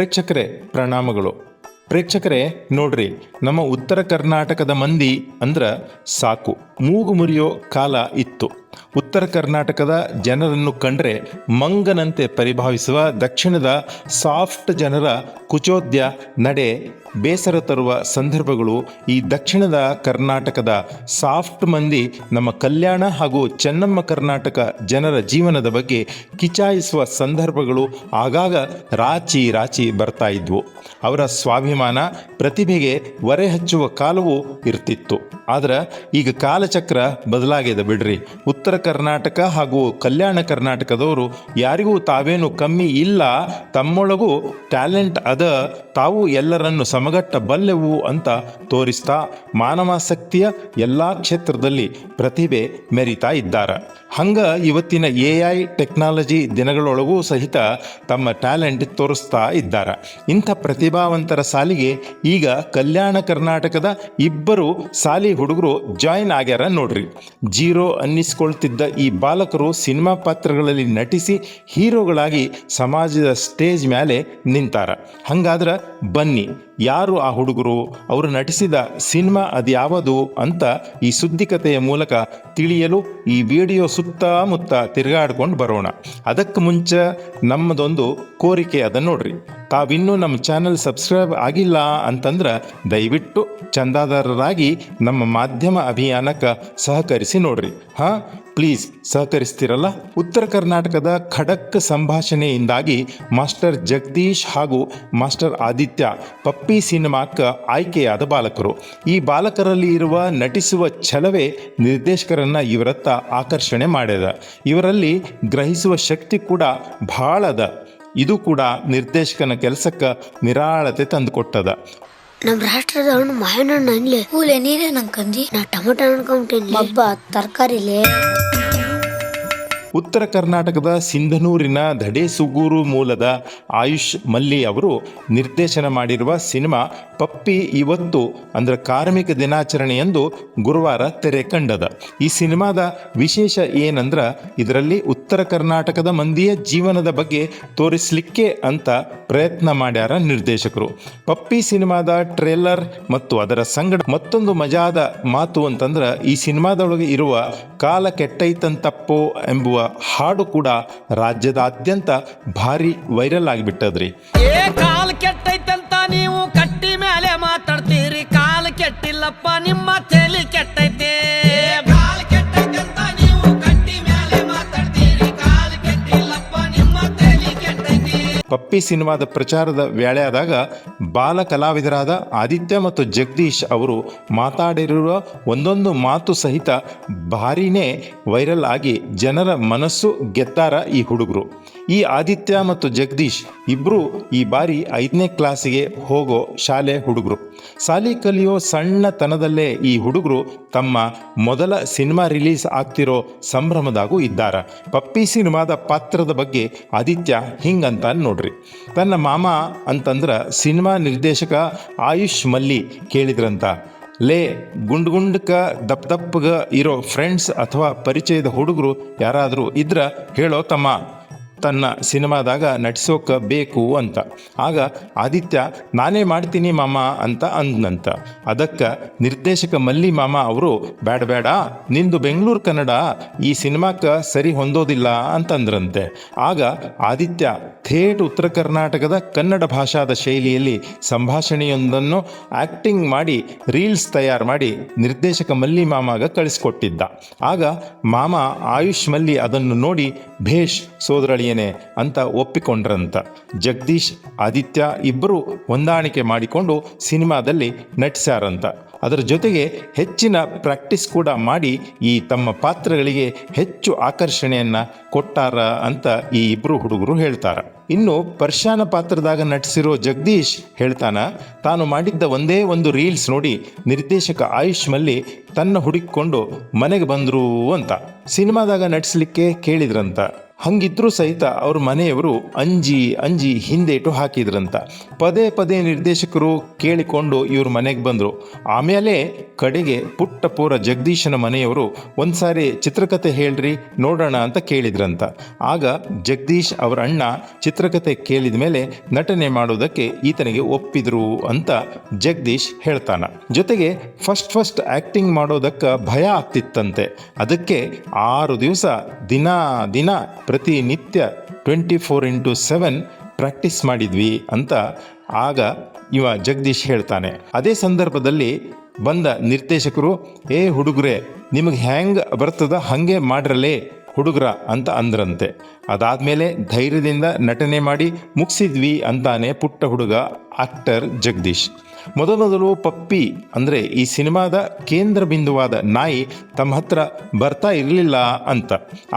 ಪ್ರೇಕ್ಷಕರೇ, ಪ್ರಣಾಮಗಳು. ಪ್ರೇಕ್ಷಕರೇ, ನೋಡ್ರಿ, ನಮ್ಮ ಉತ್ತರ ಕರ್ನಾಟಕದ ಮಂದಿ ಅಂದ್ರ ಸಾಕು. ಮೂಗು ಮುರಿಯೋ ಕಾಲ ಇತ್ತು. ಉತ್ತರ ಕರ್ನಾಟಕದ ಜನರನ್ನು ಕಂಡ್ರೆ ಮಂಗನಂತೆ ಪರಿಭಾವಿಸುವ ದಕ್ಷಿಣದ ಸಾಫ್ಟ್ ಜನರ ಕುಚೋದ್ಯ ನಡೆ ಬೇಸರ ತರುವ ಸಂದರ್ಭಗಳು ಈ ದಕ್ಷಿಣದ ಕರ್ನಾಟಕದ ಸಾಫ್ಟ್ ಮಂದಿ ನಮ್ಮ ಕಲ್ಯಾಣ ಹಾಗೂ ಚೆನ್ನಮ್ಮ ಕರ್ನಾಟಕ ಜನರ ಜೀವನದ ಬಗ್ಗೆ ಕಿಚಾಯಿಸುವ ಸಂದರ್ಭಗಳು ಆಗಾಗ ರಾಚಿ ರಾಚಿ ಬರ್ತಾ ಇದ್ವು. ಅವರ ಸ್ವಾಭಿಮಾನ ಪ್ರತಿಭೆಗೆ ಒರೆ ಹಚ್ಚುವ ಕಾಲವೂ ಇರ್ತಿತ್ತು. ಆದ್ರೆ ಈಗ ಕಾಲಚಕ್ರ ಬದಲಾಗಿದೆ ಬಿಡ್ರಿ. ಉತ್ತರ ಕರ್ನಾಟಕ ಹಾಗೂ ಕಲ್ಯಾಣ ಕರ್ನಾಟಕದವರು ಯಾರಿಗೂ ತಾವೇನು ಕಮ್ಮಿ ಇಲ್ಲ, ತಮ್ಮೊಳಗೂ ಟ್ಯಾಲೆಂಟ್ ಅದ, ತಾವು ಎಲ್ಲರನ್ನು ಬಲ್ಲೆವು ಅಂತ ತೋರಿಸ್ತಾ ಮಾನವಾಸಕ್ತಿಯ ಎಲ್ಲ ಕ್ಷೇತ್ರದಲ್ಲಿ ಪ್ರತಿಭೆ ಮೆರಿತಾ ಇದ್ದಾರೆ. ಹಂಗ ಇವತ್ತಿನ ಎ ಐ ಟೆಕ್ನಾಲಜಿ ದಿನಗಳೊಳಗೂ ಸಹಿತ ತಮ್ಮ ಟ್ಯಾಲೆಂಟ್ ತೋರಿಸ್ತಾ ಇದ್ದಾರೆ. ಇಂಥ ಪ್ರತಿಭಾವಂತರ ಸಾಲಿಗೆ ಈಗ ಕಲ್ಯಾಣ ಕರ್ನಾಟಕದ ಇಬ್ಬರು ಸಾಲಿ ಹುಡುಗರು ಜಾಯಿನ್ ಆಗ್ಯಾರ ನೋಡ್ರಿ. ಜೀರೋ ಅನ್ನಿಸ್ಕೊಳ್ತಿದ್ದ ಈ ಬಾಲಕರು ಸಿನಿಮಾ ಪಾತ್ರಗಳಲ್ಲಿ ನಟಿಸಿ ಹೀರೋಗಳಾಗಿ ಸಮಾಜದ ಸ್ಟೇಜ್ ಮೇಲೆ ನಿಂತಾರ. ಹಂಗಾದ್ರೆ ಬನ್ನಿ ಯಾರು ಆ ಹುಡುಗರು? ಅವರು ನಟಿಸಿದ ಸಿನಿಮಾ ಅದ್ಯಾವುದು ಅಂತ ಈ ಸುದ್ದಿ ಕಥೆಯ ಮೂಲಕ ತಿಳಿಯಲು ಈ ವಿಡಿಯೋ ಸುತ್ತಮುತ್ತ ತಿರುಗಾಡ್ಕೊಂಡು ಬರೋಣ. ಅದಕ್ಕೆ ಮುಂಚೆ ನಮ್ಮದೊಂದು ಕೋರಿಕೆ ಅದನ್ನು ನೋಡ್ರಿ. ತಾವಿನ್ನೂ ನಮ್ಮ ಚಾನಲ್ ಸಬ್ಸ್ಕ್ರೈಬ್ ಆಗಿಲ್ಲ ಅಂತಂದ್ರೆ ದಯವಿಟ್ಟು ಚಂದಾದಾರರಾಗಿ ನಮ್ಮ ಮಾಧ್ಯಮ ಅಭಿಯಾನಕ್ಕೆ ಸಹಕರಿಸಿ ನೋಡ್ರಿ. ಹಾಂ? ಪ್ಲೀಸ್ ಸಹಕರಿಸ್ತೀರಲ್ಲ? ಉತ್ತರ ಕರ್ನಾಟಕದ ಖಡಕ್ ಸಂಭಾಷಣೆಯಿಂದಾಗಿ ಮಾಸ್ಟರ್ ಜಗದೀಶ್ ಹಾಗೂ ಮಾಸ್ಟರ್ ಆದಿತ್ಯ ಪಪ್ಪಿ ಸಿನಿಮಾಕ್ಕೆ ಆಯ್ಕೆಯಾದ ಬಾಲಕರು. ಈ ಬಾಲಕರಲ್ಲಿ ಇರುವ ನಟಿಸುವ ಛಲವೇ ನಿರ್ದೇಶಕರನ್ನ ಇವರತ್ತ ಆಕರ್ಷಣೆ ಮಾಡ್ಯದ. ಇವರಲ್ಲಿ ಗ್ರಹಿಸುವ ಶಕ್ತಿ ಕೂಡ ಭಾಳ ಅದ ಇದು ಕೂಡ ನಿರ್ದೇಶಕನ ಕೆಲಸಕ್ಕೆ ನಿರಾಳತೆ ತಂದುಕೊಟ್ಟದ. ನಮ್ ರಾಷ್ಟ್ರದ ಹಣ್ಣು ಮಾವಿನ ಹಣ್ಣು ಅನ್ಲಿ ನೀರೇ ನಂಗಂದಿ ನಾ ಟೊಮೊಟೊ ಅನ್ಕೊಂಬಿಟ್ಟಿನಿ ಹಬ್ಬ ತರಕಾರಿಲೇ. O ಉತ್ತರ ಕರ್ನಾಟಕದ ಸಿಂಧನೂರಿನ ಧಡೇಸುಗೂರು ಮೂಲದ ಆಯುಷ್ ಮಲ್ಲಿ ಅವರು ನಿರ್ದೇಶನ ಮಾಡಿರುವ ಸಿನಿಮಾ ಪಪ್ಪಿ ಇವತ್ತು ಅಂದ್ರೆ ಕಾರ್ಮಿಕ ದಿನಾಚರಣೆಯಂದು ಗುರುವಾರ ತೆರೆ ಕಂಡದ. ಈ ಸಿನಿಮಾದ ವಿಶೇಷ ಏನಂದ್ರೆ ಇದರಲ್ಲಿ ಉತ್ತರ ಕರ್ನಾಟಕದ ಮಂದಿಯ ಜೀವನದ ಬಗ್ಗೆ ತೋರಿಸಲಿಕ್ಕೆ ಅಂತ ಪ್ರಯತ್ನ ಮಾಡ್ಯಾರ ನಿರ್ದೇಶಕರು. ಪಪ್ಪಿ ಸಿನಿಮಾದ ಟ್ರೇಲರ್ ಮತ್ತು ಅದರ ಸಂಗಡ ಮತ್ತೊಂದು ಮಜಾದ ಮಾತು ಅಂತಂದ್ರೆ ಈ ಸಿನಿಮಾದೊಳಗೆ ಇರುವ ಕಾಲ ಕೆಟ್ಟೈತಂತಪ್ಪೋ ಎಂಬುವ ಹಾಡು ಕೂಡ ರಾಜ್ಯದಾದ್ಯಂತ ಭಾರಿ ವೈರಲ್ ಆಗಿಬಿಟ್ಟದ್ರಿ. ಏ ಕಾಲ್ ಕೆಟ್ಟೈತಂತ ನೀವು ಕಟ್ಟಿ ಮೇಲೆ ಮಾತಾಡ್ತೀರಿ. ಕಾಲ್ ಕೆಟ್ಟಿಲ್ಲಪ್ಪ, ನಿಮ್ಮ ಪಪ್ಪಿ ಸಿನಿಮಾದ ಪ್ರಚಾರದ ವೇಳೆಯಾದಾಗ ಬಾಲ ಕಲಾವಿದರಾದ ಆದಿತ್ಯ ಮತ್ತು ಜಗದೀಶ್ ಅವರು ಮಾತಾಡಿರುವ ಒಂದೊಂದು ಮಾತು ಸಹಿತ ಭಾರಿನೇ ವೈರಲ್ ಆಗಿ ಜನರ ಮನಸ್ಸು ಗೆದ್ದಾರ ಈ ಹುಡುಗರು. ಈ ಆದಿತ್ಯ ಮತ್ತು ಜಗದೀಶ್ ಇಬ್ಬರು ಈ ಬಾರಿ ಐದನೇ ಕ್ಲಾಸಿಗೆ ಹೋಗೋ ಶಾಲೆ ಹುಡುಗರು. ಸಾಲಿ ಕಲಿಯೋ ಸಣ್ಣತನದಲ್ಲೇ ಈ ಹುಡುಗರು ತಮ್ಮ ಮೊದಲ ಸಿನಿಮಾ ರಿಲೀಸ್ ಆಗ್ತಿರೋ ಸಂಭ್ರಮದಾಗೂ ಇದ್ದಾರ. ಪಪ್ಪಿ ಸಿನಿಮಾದ ಪಾತ್ರದ ಬಗ್ಗೆ ಆದಿತ್ಯ ಹಿಂಗಂತ ನೋಡ್ರಿ. ತನ್ನ ಮಾಮ ಅಂತಂದ್ರೆ ಸಿನಿಮಾ ನಿರ್ದೇಶಕ ಆಯುಷ್ ಮಲ್ಲಿ ಕೇಳಿದ್ರಂತ. ಲೇ ಗುಂಡ್ ಗುಂಡ್ಕ ದಪ್ಪ ದಪ್ಪಗ ಇರೋ ಫ್ರೆಂಡ್ಸ್ ಅಥವಾ ಪರಿಚಯದ ಹುಡುಗರು ಯಾರಾದರೂ ಇದ್ರ ಹೇಳೋ ತಮ್ಮ. ತನ್ನ ಸಿನಿಮಾದಾಗ ನಟಿಸೋಕ ಬೇಕು ಅಂತ. ಆಗ ಆದಿತ್ಯ, ನಾನೇ ಮಾಡ್ತೀನಿ ಮಾಮ ಅಂತ ಅಂದ್ನಂತ. ಅದಕ್ಕೆ ನಿರ್ದೇಶಕ ಮಲ್ಲಿ ಮಾಮ ಅವರು ಬೇಡ ಬೇಡ ನಿಂದು ಬೆಂಗಳೂರು ಕನ್ನಡ ಈ ಸಿನಿಮಾಕ್ಕೆ ಸರಿ ಹೊಂದೋದಿಲ್ಲ ಅಂತಂದ್ರಂತೆ. ಆಗ ಆದಿತ್ಯ ಥೇಟ್ ಉತ್ತರ ಕರ್ನಾಟಕದ ಕನ್ನಡ ಭಾಷಾದ ಶೈಲಿಯಲ್ಲಿ ಸಂಭಾಷಣೆಯೊಂದನ್ನು ಆ್ಯಕ್ಟಿಂಗ್ ಮಾಡಿ ರೀಲ್ಸ್ ತಯಾರು ಮಾಡಿ ನಿರ್ದೇಶಕ ಮಲ್ಲಿ ಮಾಮಾಗ ಕಳಿಸ್ಕೊಟ್ಟಿದ್ದ. ಆಗ ಮಾಮ ಆಯುಷ್ ಮಲ್ಲಿ ಅದನ್ನು ನೋಡಿ ಭೇಷ್ ಸೋದರಳಿಯನೆ ಅಂತ ಒಪ್ಪಿಕೊಂಡ್ರಂತ. ಜಗದೀಶ್ ಆದಿತ್ಯ ಇಬ್ಬರು ಹೊಂದಾಣಿಕೆ ಮಾಡಿಕೊಂಡು ಸಿನಿಮಾದಲ್ಲಿ ನಟಿಸ್ಯಾರಂತ. ಅದರ ಜೊತೆಗೆ ಹೆಚ್ಚಿನ ಪ್ರಾಕ್ಟೀಸ್ ಕೂಡ ಮಾಡಿ ಈ ತಮ್ಮ ಪಾತ್ರಗಳಿಗೆ ಹೆಚ್ಚು ಆಕರ್ಷಣೆಯನ್ನು ಕೊಟ್ಟಾರ ಅಂತ ಈ ಇಬ್ಬರು ಹುಡುಗರು ಹೇಳ್ತಾರೆ. ಇನ್ನು ಪರ್ಶಾನ ಪಾತ್ರದಾಗ ನಟಿಸಿರೋ ಜಗದೀಶ್ ಹೇಳ್ತಾನ, ತಾನು ಮಾಡಿದ್ದ ಒಂದೇ ಒಂದು ರೀಲ್ಸ್ ನೋಡಿ ನಿರ್ದೇಶಕ ಆಯುಷ್ ಮಲ್ಲಿ ತನ್ನ ಹುಡುಕಿಕೊಂಡು ಮನೆಗೆ ಬಂದರು ಅಂತ. ಸಿನಿಮಾದಾಗ ನಟಿಸ್ಲಿಕ್ಕೆ ಕೇಳಿದ್ರಂತ. ಹಂಗಿದ್ರೂ ಸಹಿತ ಅವ್ರ ಮನೆಯವರು ಅಂಜಿ ಅಂಜಿ ಹಿಂದೇಟು ಹಾಕಿದ್ರಂತ. ಪದೇ ಪದೇ ನಿರ್ದೇಶಕರು ಕೇಳಿಕೊಂಡು ಇವ್ರ ಮನೆಗೆ ಬಂದರು. ಆಮೇಲೆ ಕಡೆಗೆ ಪುಟ್ಟ ಪೂರ ಜಗದೀಶನ ಮನೆಯವರು ಒಂದ್ಸಾರಿ ಚಿತ್ರಕಥೆ ಹೇಳ್ರಿ, ನೋಡೋಣ ಅಂತ ಕೇಳಿದ್ರಂತ. ಆಗ ಜಗದೀಶ್ ಅವರ ಅಣ್ಣ ಚಿತ್ರಕಥೆ ಕೇಳಿದ ಮೇಲೆ ನಟನೆ ಮಾಡೋದಕ್ಕೆ ಈತನಿಗೆ ಒಪ್ಪಿದ್ರು ಅಂತ ಜಗದೀಶ್ ಹೇಳ್ತಾನ. ಜೊತೆಗೆ ಫಸ್ಟ್ ಫಸ್ಟ್ ಆ್ಯಕ್ಟಿಂಗ್ ಮಾಡೋದಕ್ಕೆ ಭಯ ಆಗ್ತಿತ್ತಂತೆ. ಅದಕ್ಕೆ ಆರು ದಿವಸ ದಿನ ದಿನ ಪ್ರತಿನಿತ್ಯ twenty four into seven practice ಮಾಡಿದ್ವಿ ಅಂತ ಆಗ ಇವ ಜಗದೀಶ್ ಹೇಳ್ತಾನೆ. ಅದೇ ಸಂದರ್ಭದಲ್ಲಿ ಬಂದ ನಿರ್ದೇಶಕರು, ಏ ಹುಡುಗರೆ, ನಿಮಗೆ ಹ್ಯಾಂಗ್ ಬರ್ತದ? ಹಾಗೆ ಮಾಡ್ರಲೇ ಹುಡುಗರ ಅಂತ ಅಂದ್ರಂತೆ. ಅದಾದಮೇಲೆ ಧೈರ್ಯದಿಂದ ನಟನೆ ಮಾಡಿ ಮುಗಿಸಿದ್ವಿ ಅಂತಾನೆ ಪುಟ್ಟ ಹುಡುಗ, ಆಕ್ಟರ್ ಜಗದೀಶ್. ಮೊದಮೊದಲು ಪಪ್ಪಿ ಅಂದರೆ ಈ ಸಿನಿಮಾದ ಕೇಂದ್ರ ಬಿಂದುವಾದ ನಾಯಿ ತಮ್ಮ ಹತ್ರ ಬರ್ತಾ ಇರಲಿಲ್ಲ ಅಂತ.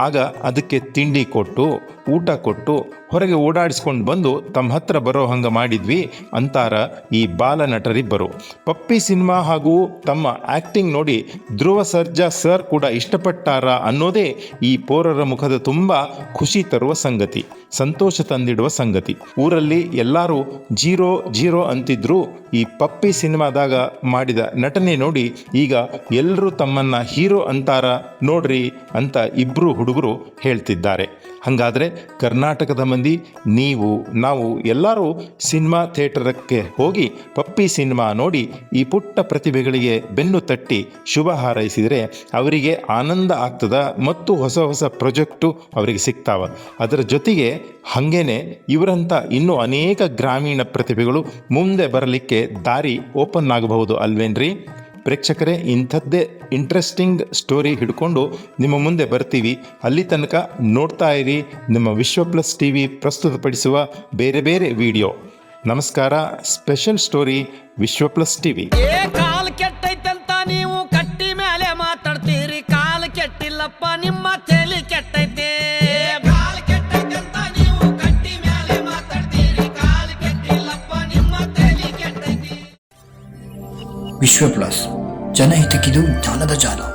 ಆಗ ಅದಕ್ಕೆ ತಿಂಡಿ ಕೊಟ್ಟು, ಊಟ ಕೊಟ್ಟು ಹೊರಗೆ ಓಡಾಡಿಸ್ಕೊಂಡು ಬಂದು ತಮ್ಮ ಹತ್ರ ಬರೋ ಹಂಗೆ ಮಾಡಿದ್ವಿ ಅಂತಾರ ಈ ಬಾಲ ನಟರಿಬ್ಬರು ಪಪ್ಪಿ ಸಿನಿಮಾ ಹಾಗೂ ತಮ್ಮ ಆ್ಯಕ್ಟಿಂಗ್ ನೋಡಿ ಧ್ರುವ ಸರ್ಜಾ ಸರ್ ಕೂಡ ಇಷ್ಟಪಟ್ಟಾರ ಅನ್ನೋದೇ ಈ ಪೋರರ ಮುಖದ ತುಂಬ ಖುಷಿ ತರುವ ಸಂಗತಿ, ಸಂತೋಷ ತಂದಿಡುವ ಸಂಗತಿ. ಊರಲ್ಲಿ ಎಲ್ಲರೂ ಜೀರೋ ಜೀರೋ ಅಂತಿದ್ರು ಈ ಪಪ್ಪಿ ಸಿನಿಮಾದಾಗ ಮಾಡಿದ ನಟನೆ ನೋಡಿ ಈಗ ಎಲ್ಲರೂ ತಮ್ಮನ್ನ ಹೀರೋ ಅಂತಾರ ನೋಡ್ರಿ ಅಂತ ಇಬ್ಬರು ಹುಡುಗರು ಹೇಳ್ತಿದ್ದಾರೆ. ಹಾಗಾದರೆ ಕರ್ನಾಟಕದ ಮಂದಿ, ನೀವು, ನಾವು ಎಲ್ಲರೂ ಸಿನಿಮಾ ಥಿಯೇಟರಕ್ಕೆ ಹೋಗಿ ಪಪ್ಪಿ ಸಿನಿಮಾ ನೋಡಿ ಈ ಪುಟ್ಟ ಪ್ರತಿಭೆಗಳಿಗೆ ಬೆನ್ನು ತಟ್ಟಿ ಶುಭ ಹಾರೈಸಿದರೆ ಅವರಿಗೆ ಆನಂದ ಆಗ್ತದ ಮತ್ತು ಹೊಸ ಹೊಸ ಪ್ರೊಜೆಕ್ಟು ಅವರಿಗೆ ಸಿಗ್ತಾವ. ಅದರ ಜೊತೆಗೆ ಹಾಗೇನೆ ಇವರಂಥ ಇನ್ನೂ ಅನೇಕ ಗ್ರಾಮೀಣ ಪ್ರತಿಭೆಗಳು ಮುಂದೆ ಬರಲಿಕ್ಕೆ ದಾರಿ ಓಪನ್ ಆಗಬಹುದು ಅಲ್ವೇನ್ರಿ? ಪ್ರೇಕ್ಷಕರೇ ಇಂಥದ್ದೇ ಇಂಟ್ರೆಸ್ಟಿಂಗ್ ಸ್ಟೋರಿ ಹಿಡ್ಕೊಂಡು ನಿಮ್ಮ ಮುಂದೆ ಬರ್ತೀವಿ. ಅಲ್ಲಿ ತನಕ ನೋಡ್ತಾ ಇರಿ ನಿಮ್ಮ ವಿಶ್ವ ಪ್ಲಸ್ ಟಿ ವಿ ಪ್ರಸ್ತುತಪಡಿಸುವ ಬೇರೆ ಬೇರೆ ವಿಡಿಯೋ. ನಮಸ್ಕಾರ special story Vishwa plus T V ಏ ಕಾಲ್ ಕೆಟ್ಟೈತಂತ ನೀವು ಕಟ್ಟಿ ಮೇಲೆ ಮಾತಾಡ್ತೀರಿ. ಕಾಲ್ ಕೆಟ್ಟಿಲ್ಲಪ್ಪ ನಿಮ್ಮ ತೇಲಿ ಕೆಟ್ಟೈತೆ. ಕಾಲ್ ಕೆಟ್ಟೈತಂತ ನೀವು ಕಟ್ಟಿ ಮೇಲೆ ಮಾತಾಡ್ತೀರಿ. ಕಾಲ್ ಕೆಟ್ಟಿಲ್ಲಪ್ಪ ನಿಮ್ಮ ತಲೆ ಕೆಟ್ಟೈತೆ. ವಿಶ್ವ ಪ್ಲಸ್. ಜನಹಿತಕ್ಕಿದು ಜ್ಞಾನದ ಜಾಲ.